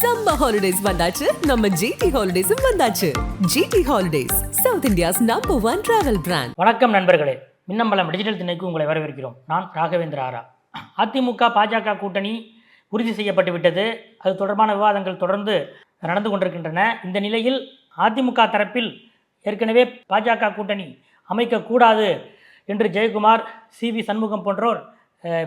Summer holidays வந்தாச்சு. நம்ம GT ஹாலிடேஸும் வந்தாச்சு. GT holidays south India's number one travel brand வணக்கம் நண்பர்களே. மின்னம்பலம் டிஜிட்டல் திணைக்கு உங்களை வரவேற்கிறோம். நான் ராகவேந்திர ஆரா. அதிமுக பாஜக கூட்டணி உறுதி செய்யப்பட்டு விட்டது. அது தொடர்பான விவாதங்கள் தொடர்ந்து நடந்து கொண்டிருக்கின்றன. இந்த நிலையில் அதிமுக தரப்பில் ஏற்கனவே பாஜக கூட்டணி அமைக்கக்கூடாது என்று ஜெயக்குமார் சி வி சண்முகம் போன்றோர்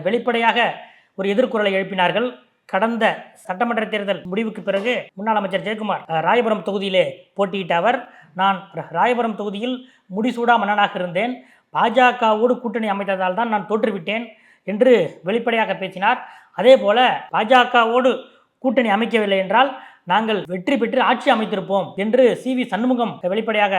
வெளிப்படையாக ஒரு எதிர்குரலை எழுப்பினார்கள். கடந்த சட்டமன்ற தேர்தல் முடிவுக்கு பிறகு முன்னாள் அமைச்சர் ஜெயக்குமார் ராயபுரம் தொகுதியிலே போட்டியிட்ட அவர் நான் ராயபுரம் தொகுதியில் முடிசூடா மன்னனாக இருந்தேன். பாஜகவோடு கூட்டணி அமைத்ததால் தான் நான் தோற்றுவிட்டேன் என்று வெளிப்படையாக பேசினார். அதே போல பாஜகவோடு கூட்டணி அமைக்கவில்லை என்றால் நாங்கள் வெற்றி பெற்று ஆட்சி அமைத்திருப்போம் என்று சி. வி. சண்முகம் வெளிப்படையாக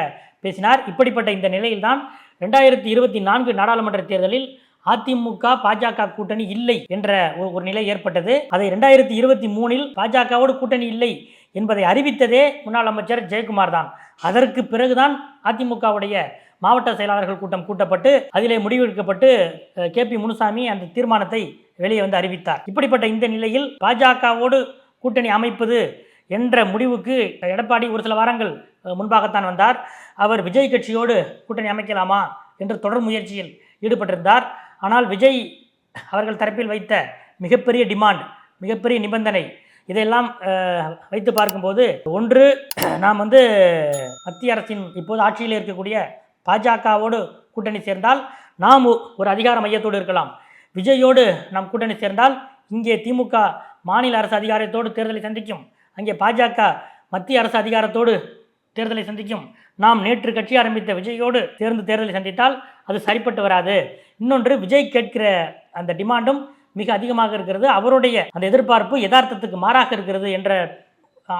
பேசினார். இப்படிப்பட்ட இந்த நிலையில்தான் ரெண்டாயிரத்தி இருபத்தி நான்கு நாடாளுமன்ற தேர்தலில் அதிமுக பாஜக கூட்டணி இல்லை என்ற ஒரு ஒரு நிலை ஏற்பட்டது. அதை ரெண்டாயிரத்தி இருபத்தி மூணில் பாஜகவோடு கூட்டணி இல்லை என்பதை அறிவித்ததே முன்னாள் அமைச்சர் ஜெயக்குமார் தான் அதற்கு பிறகுதான் அதிமுகவுடைய மாவட்ட செயலாளர்கள் கூட்டம் கூட்டப்பட்டு அதிலே முடிவெடுக்கப்பட்டு கே பி முனுசாமி அந்த தீர்மானத்தை வெளியே வந்து அறிவித்தார். இப்படிப்பட்ட இந்த நிலையில் பாஜகவோடு கூட்டணி அமைப்பது என்ற முடிவுக்கு எடப்பாடி ஒரு சில வாரங்கள் முன்பாகத்தான் வந்தார். அவர் விஜய் கட்சியோடு கூட்டணி அமைக்கலாமா என்று தொடர் முயற்சியில் ஈடுபட்டிருந்தார். ஆனால் விஜய் அவர்கள் தரப்பில் வைத்த மிகப்பெரிய டிமாண்ட் மிகப்பெரிய நிபந்தனை இதையெல்லாம் வைத்து பார்க்கும்போது ஒன்று நாம் வந்து மத்திய அரசின் இப்போது ஆட்சியில் இருக்கக்கூடிய பாஜகவோடு கூட்டணி சேர்ந்தால் நாம் ஒரு அதிகார மையத்தோடு இருக்கலாம். விஜயோடு நாம் கூட்டணி சேர்ந்தால் இங்கே திமுக மாநில அரசு அதிகாரத்தோடு தேர்தலை சந்திக்கும். அங்கே பாஜக மத்திய அரசு அதிகாரத்தோடு தேர்தலை சந்திக்கும். நாம் நேற்று கட்சி ஆரம்பித்த விஜயோடு சேர்ந்து தேர்தலை சந்தித்தால் அது சரிப்பட்டு வராது. இன்னொன்று விஜய் கேட்கிற அந்த டிமாண்டும் மிக அதிகமாக இருக்கிறது. அவருடைய அந்த எதிர்பார்ப்பு யதார்த்தத்துக்கு மாறாக இருக்கிறது என்ற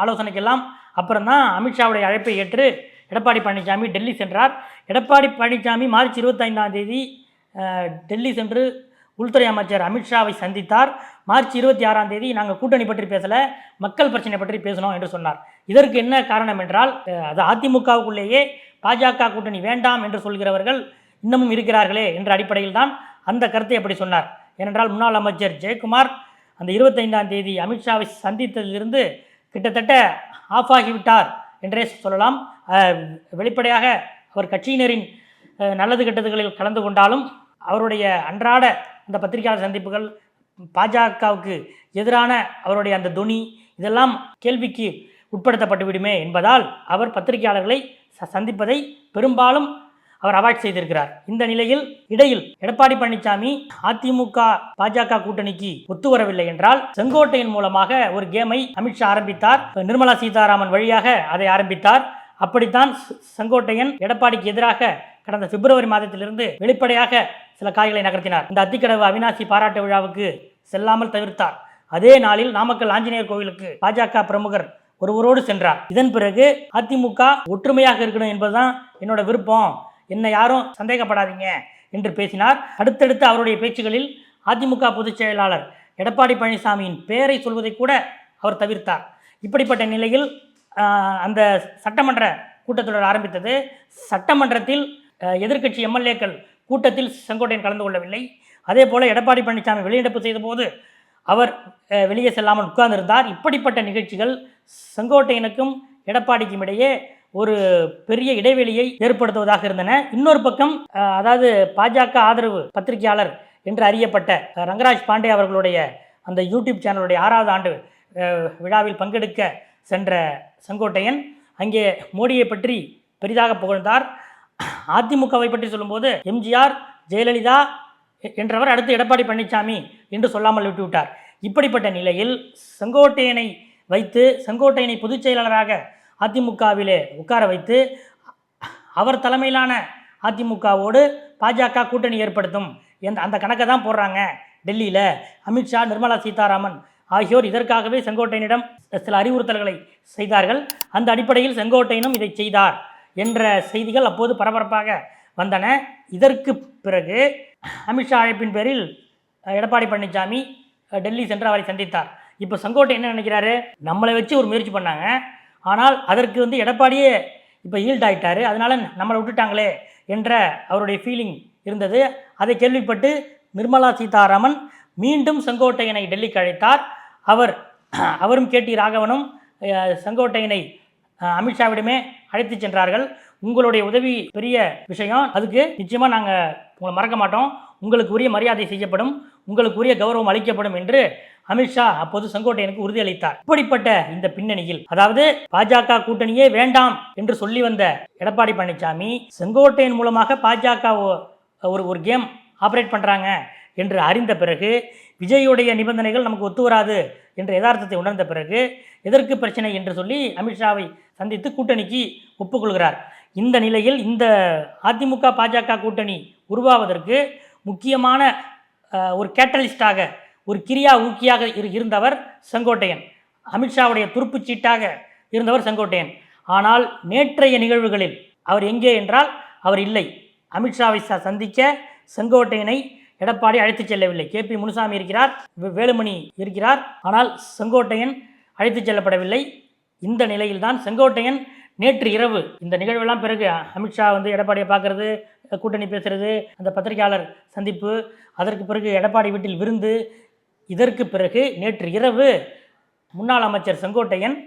ஆலோசனைக்கெல்லாம் அப்புறம் தான் அமித்ஷாவுடைய அழைப்பை ஏற்று எடப்பாடி பழனிசாமி டெல்லி சென்றார். எடப்பாடி பழனிசாமி மார்ச் இருபத்தைந்தாம் தேதி டெல்லி சென்று உள்துறை அமைச்சர் அமித்ஷாவை சந்தித்தார். மார்ச் இருபத்தி ஆறாம் தேதி நாங்கள் கூட்டணி பற்றி பேசல மக்கள் பிரச்சனை பற்றி பேசணும் என்று சொன்னார். இதற்கு என்ன காரணம் என்றால் அது அதிமுகவுக்குள்ளேயே பாஜக கூட்டணி வேண்டாம் என்று சொல்கிறவர்கள் இன்னமும் இருக்கிறார்களே என்ற அடிப்படையில் தான் அந்த கருத்தை அப்படி சொன்னார். ஏனென்றால் முன்னாள் அமைச்சர் ஜெயக்குமார் அந்த இருபத்தைந்தாம் தேதி அமித்ஷாவை சந்தித்ததிலிருந்து கிட்டத்தட்ட ஆஃப் ஆகிவிட்டார் என்றே சொல்லலாம். வெளிப்படையாக அவர் கட்சியினரின் நல்லது கெட்டதுகளில் கலந்து கொண்டாலும் அவருடைய அன்றாட அந்த பத்திரிகையாளர் சந்திப்புகள் பாஜகவுக்கு எதிரான அவருடைய அந்த துணி இதெல்லாம் கேள்விக்கு உட்படுத்தப்பட்டுவிடுமே என்பதால் அவர் பத்திரிகையாளர்களை ச- சந்திப்பதை பெரும்பாலும் அவர் அவாய்ட் செய்திருக்கிறார். இந்த நிலையில் இடையில் எடப்பாடி பழனிசாமி அதிமுக பாஜக கூட்டணிக்கு ஒத்து வரவில்லை என்றால் செங்கோட்டையின் மூலமாக ஒரு கேமை அமித்ஷா ஆரம்பித்தார். நிர்மலா சீதாராமன் வழியாக அதை ஆரம்பித்தார். அப்படித்தான் செங்கோட்டையன் எடப்பாடிக்கு எதிராக கடந்த பிப்ரவரி மாதத்திலிருந்து வெளிப்படையாக சில காய்களை நகர்த்தினார். இந்த அத்திக்கடவு அவினாசி பாராட்டு விழாவுக்கு செல்லாமல் தவிர்த்தார். அதே நாளில் நாமக்கல் ஆஞ்சநேயர் கோவிலுக்கு பாஜக பிரமுகர் ஒருவரோடு சென்றார். இதன் பிறகு அதிமுக ஒற்றுமையாக இருக்கணும் என்பதுதான் என்னோட விருப்பம். என்னை யாரும் சந்தேகப்படாதீங்க என்று பேசினார். அடுத்தடுத்து அவருடைய பேச்சுகளில் அதிமுக பொதுச் செயலாளர் எடப்பாடி பழனிசாமியின் பெயரை சொல்வதை கூட அவர் தவிர்த்தார். இப்படிப்பட்ட நிலையில் அந்த சட்டமன்ற கூட்டத்தொடர் ஆரம்பித்தது. சட்டமன்றத்தில் எதிர்க்கட்சி எம்எல்ஏக்கள் கூட்டத்தில் செங்கோட்டையன் கலந்து கொள்ளவில்லை. அதே போல் எடப்பாடி பழனிசாமி வெளியிடப்பு செய்தபோது அவர் வெளியே செல்லாமல் உட்கார்ந்திருந்தார். இப்படிப்பட்ட நிகழ்ச்சிகள் செங்கோட்டையனுக்கும் எடப்பாடிக்கும் இடையே ஒரு பெரிய இடைவெளியை ஏற்படுத்துவதாக இருந்தன. இன்னொரு பக்கம் அதாவது பாஜக ஆதரவு பத்திரிகையாளர் என்று அறியப்பட்ட ரங்கராஜ் பாண்டே அவர்களுடைய அந்த யூடியூப் சேனலுடைய ஆறாவது ஆண்டு விழாவில் பங்கெடுக்க சென்ற செங்கோட்டையன் அங்கே மோடியை பற்றி பெரிதாக புகழ்ந்தார். அதிமுகவை பற்றி சொல்லும்போது எம்ஜிஆர் ஜெயலலிதா என்றவர் அடுத்து எடப்பாடி பழனிசாமி என்று சொல்லாமல் விட்டுவிட்டார். இப்படிப்பட்ட நிலையில் செங்கோட்டையனை வைத்து செங்கோட்டையனை பொதுச் செயலாளராக அதிமுகவிலே உட்கார வைத்து அவர் தலைமையிலான அதிமுகவோடு பாஜக கூட்டணி ஏற்படுத்தும் எந்த அந்த கணக்கை தான் போடுறாங்க டெல்லியில். அமித்ஷா நிர்மலா சீதாராமன் ஆகியோர் இதற்காகவே செங்கோட்டையனிடம் சில அறிவுறுத்தல்களை செய்தார்கள். அந்த அடிப்படையில் செங்கோட்டையனும் இதை செய்தார் என்ற செய்திகள் அப்போது பரபரப்பாக வந்தன. இதற்கு பிறகு அமித்ஷா அழைப்பின் பேரில் எடப்பாடி பழனிசாமி டெல்லி சென்று அவரை சந்தித்தார். இப்போ செங்கோட்டை என்ன நினைக்கிறாரு? நம்மளை வச்சு ஒரு முயற்சி பண்ணாங்க. ஆனால் அதற்கு வந்து எடப்பாடியே இப்போ ஈல்ட் ஆகிட்டார் அதனால் நம்மளை விட்டுட்டாங்களே என்ற அவருடைய ஃபீலிங் இருந்தது. அதை கேள்விப்பட்டு நிர்மலா சீதாராமன் மீண்டும் செங்கோட்டையனை டெல்லிக்கு அழைத்தார். அவர் அவரும் கேடி ராகவனும் செங்கோட்டையனை அமித்ஷாவிடமே அழைத்து சென்றார்கள். உங்களுடைய உதவி பெரிய விஷயம். அதுக்கு நிச்சயமாக நாங்கள் உங்களை மறக்க மாட்டோம். உங்களுக்கு உரிய மரியாதை செய்யப்படும். உங்களுக்கு உரிய கௌரவம் அளிக்கப்படும் என்று அமித்ஷா அப்போது செங்கோட்டையனுக்கு உறுதியளித்தார். இப்படிப்பட்ட இந்த பின்னணியில் அதாவது பாஜக கூட்டணியே வேண்டாம் என்று சொல்லி வந்த எடப்பாடி பழனிசாமி செங்கோட்டையன் மூலமாக பாஜக ஒரு ஒரு கேம் ஆப்ரேட் பண்ணுறாங்க என்று அறிந்த பிறகு விஜயுடைய நிபந்தனைகள் நமக்கு ஒத்து வராது என்ற யதார்த்தத்தை உணர்ந்த பிறகு எதற்கு பிரச்சனை என்று சொல்லி அமித்ஷாவை சந்தித்து கூட்டணிக்கு ஒப்புக்கொள்கிறார். இந்த நிலையில் இந்த அதிமுக பாஜக கூட்டணி உருவாவதற்கு முக்கியமான ஒரு கேட்டலிஸ்டாக ஒரு கிரியா ஊக்கியாக இரு- இருந்தவர் செங்கோட்டையன். அமித்ஷாவுடைய துருப்புச் சீட்டாக இருந்தவர் செங்கோட்டையன். ஆனால் நேற்றைய நிகழ்வுகளில் அவர் எங்கே என்றால் அவர் இல்லை. அமித்ஷாவை சந்திக்க செங்கோட்டையனை எடப்பாடி அழைத்துச் செல்லவில்லை. கே. பி. முனுசாமி இருக்கிறார் வேலுமணி இருக்கிறார். ஆனால் செங்கோட்டையன் அழைத்துச் செல்லப்படவில்லை. இந்த நிலையில்தான் செங்கோட்டையன் நேற்று இரவு இந்த நிகழ்வெல்லாம் பிறகு அமித்ஷா வந்து எடப்பாடியை பார்க்கறது கூட்டணி பேசுறது அந்த பத்திரிகையாளர் சந்திப்பு அதற்கு பிறகு எடப்பாடி வீட்டில் விருந்து இதற்கு பிறகு நேற்று இரவு முன்னாள் அமைச்சர் செங்கோட்டையன்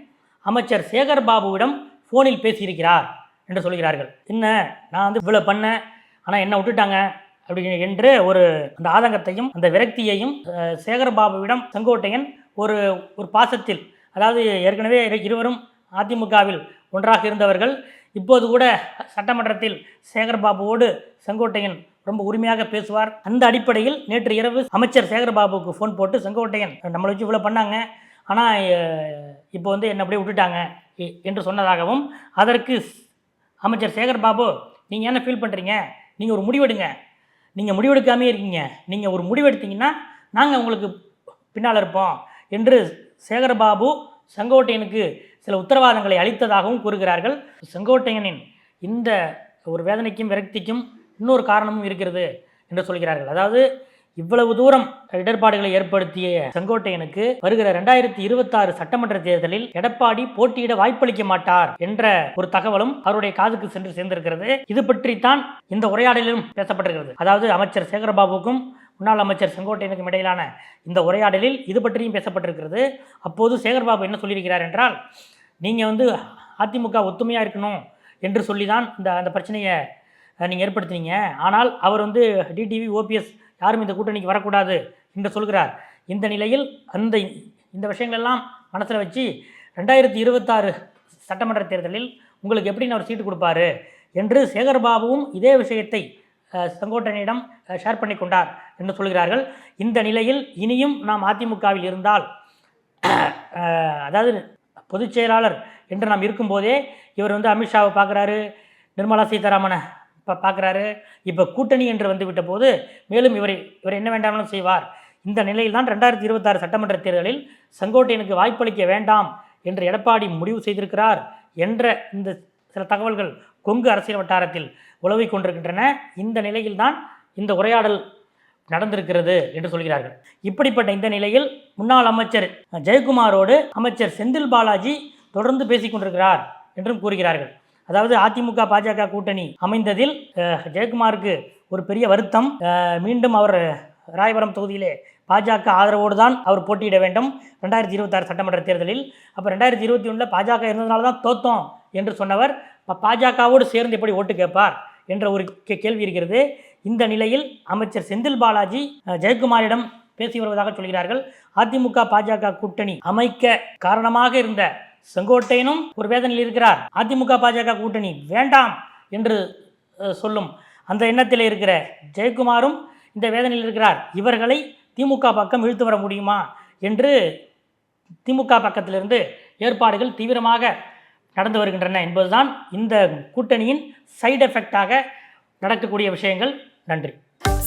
அமைச்சர் சேகர் பாபுவிடம் ஃபோனில் பேசியிருக்கிறார் என்று சொல்கிறார்கள். என்ன நான் வந்து இவ்வளோ பண்ணேன் ஆனால் என்ன விட்டுட்டாங்க? அப்படி என்று ஒரு அந்த ஆதங்கத்தையும் அந்த விரக்தியையும் சேகர்பாபுவிடம் சேகர் பாபுவிடம் செங்கோட்டையன் ஒரு ஒரு பாசத்தில் அதாவது ஏற்கனவே இருவரும் அதிமுகவில் ஒன்றாக இருந்தவர்கள் இப்போது கூட சட்டமன்றத்தில் சேகர் பாபுவோடு செங்கோட்டையன் ரொம்ப உரிமையாக பேசுவார். அந்த அடிப்படையில் நேற்று இரவு அமைச்சர் சேகர்பாபுக்கு ஃபோன் போட்டு செங்கோட்டையன் நம்மளை வச்சு இவ்வளோ பண்ணாங்க. ஆனால் இப்போ வந்து என்னை அப்படியே விட்டுட்டாங்க. என்று சொன்னதாகவும் அதற்கு அமைச்சர் சேகர்பாபு நீங்கள் என்ன ஃபீல் பண்ணுறீங்க நீங்கள் ஒரு முடிவெடுங்க. நீங்கள் முடிவெடுக்காமே இருக்கீங்க. நீங்கள் ஒரு முடிவெடுத்தீங்கன்னா நாங்கள் உங்களுக்கு பின்னால் இருப்போம். என்று சேகர்பாபு செங்கோட்டையனுக்கு சில உத்தரவாதங்களை அளித்ததாகவும் கூறுகிறார்கள். செங்கோட்டையனின் இந்த ஒரு வேதனைக்கும் விரக்திக்கும் இன்னொரு காரணமும் இருக்கிறது என்று சொல்கிறார்கள். அதாவது இவ்வளவு தூரம் இடர்பாடுகளை ஏற்படுத்திய செங்கோட்டையனுக்கு வருகிற ரெண்டாயிரத்தி இருபத்தாறு சட்டமன்ற தேர்தலில் எடப்பாடி போட்டியிட வாய்ப்பளிக்க மாட்டார் என்ற ஒரு தகவலும் அவருடைய காதுக்கு சென்று சேர்ந்திருக்கிறது. இது பற்றித்தான் இந்த உரையாடலிலும் பேசப்பட்டிருக்கிறது. அதாவது அமைச்சர் சேகரபாபுக்கும் முன்னாள் அமைச்சர் செங்கோட்டையனுக்கும் இடையிலான இந்த உரையாடலில் இது பற்றியும் பேசப்பட்டிருக்கிறது. அப்போது சேகர்பாபு என்ன சொல்லியிருக்கிறார் என்றால் நீங்கள் வந்து அதிமுக ஒத்துமையாக இருக்கணும் என்று சொல்லி தான் இந்த அந்த பிரச்சனையை நீங்கள் ஏற்படுத்தினீங்க. ஆனால் அவர் வந்து டிடிவி ஓபிஎஸ் யாரும் இந்த கூட்டணிக்கு வரக்கூடாது என்று சொல்கிறார். இந்த நிலையில் அந்த இந்த விஷயங்களெல்லாம் மனசில் வச்சு ரெண்டாயிரத்தி இருபத்தாறு சட்டமன்ற தேர்தலில் உங்களுக்கு எப்படி அவர் சீட்டு கொடுப்பாரு என்று சேகர்பாபுவும் இதே விஷயத்தை செங்கோட்டனிடம் செங்கோட்டையனிடம் ஷேர் பண்ணி கொண்டார் என்று சொல்கிறார்கள். இந்த நிலையில் இனியும் நாம் அதிமுகவில் இருந்தால் அதாவது பொதுச் செயலாளர் என்று நாம் இருக்கும்போதே இவர் வந்து அமித்ஷாவை பார்க்குறாரு நிர்மலா சீதாராமனை இப்போ பார்க்குறாரு. இப்போ கூட்டணி என்று வந்துவிட்ட போது மேலும் இவரை இவர் என்ன வேண்டாமலும் செய்வார். இந்த நிலையில் தான் ரெண்டாயிரத்தி இருபத்தாறு சட்டமன்ற தேர்தலில் செங்கோட்டையனுக்கு வாய்ப்பளிக்க வேண்டாம் என்று எடப்பாடி முடிவு செய்திருக்கிறார் என்ற இந்த சில தகவல்கள் கொங்கு அரசியல் வட்டாரத்தில் உலவிக் கொண்டிருக்கின்றன. இந்த நிலையில்தான் இந்த உரையாடல் நடந்திருக்கிறது என்று சொல்கிறார்கள். இப்படிப்பட்ட இந்த நிலையில் முன்னாள் அமைச்சர் ஜெயக்குமாரோடு அமைச்சர் செந்தில் பாலாஜி தொடர்ந்து பேசிக் கொண்டிருக்கிறார் என்றும் கூறுகிறார்கள். அதாவது அதிமுக பாஜக கூட்டணி அமைந்ததில் ஜெயக்குமாருக்கு ஒரு பெரிய வருத்தம். மீண்டும் அவர் ராயபுரம் தொகுதியிலே பாஜக ஆதரவோடு தான் அவர் போட்டியிட வேண்டும். ரெண்டாயிரத்தி இருபத்தாறு சட்டமன்ற தேர்தலில். அப்போ ரெண்டாயிரத்தி இருபத்தி ஒன்றில் பாஜக இருந்ததுனால தான் தோத்தோம் என்று சொன்னவர். இப்போ பாஜகவோடு சேர்ந்து எப்படி ஓட்டு கேட்பார்? என்ற ஒரு கே- கேள்வி இருக்கிறது. இந்த நிலையில் அமைச்சர் செந்தில் பாலாஜி ஜெயக்குமாரிடம் பேசி வருவதாக சொல்கிறார்கள். அதிமுக பாஜக கூட்டணி அமைக்க காரணமாக இருந்த செங்கோட்டையனும் ஒரு வேதனையில் இருக்கிறார். அதிமுக பாஜக கூட்டணி வேண்டாம் என்று சொல்லும் அந்த எண்ணத்தில் இருக்கிற ஜெயக்குமாரும் இந்த வேதனையில் இருக்கிறார். இவர்களை திமுக பக்கம் இழுத்து வர முடியுமா என்று திமுக பக்கத்திலிருந்து ஏற்பாடுகள் தீவிரமாக நடந்து வருகின்றன என்பதுதான் இந்த கூட்டணியின் சைடு எஃபெக்டாக நடக்கக்கூடிய விஷயங்கள். நன்றி.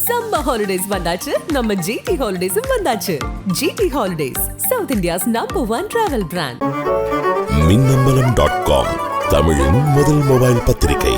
சம்மர் ஹாலிடேஸ் வந்தாச்சு. நம்ம ஜிடி ஹாலிடேஸும் வந்தாச்சு. GT holidays south India's number one travel brand Minnambalam dot com தமிழின் முதல் மொபைல் பத்திரிகை.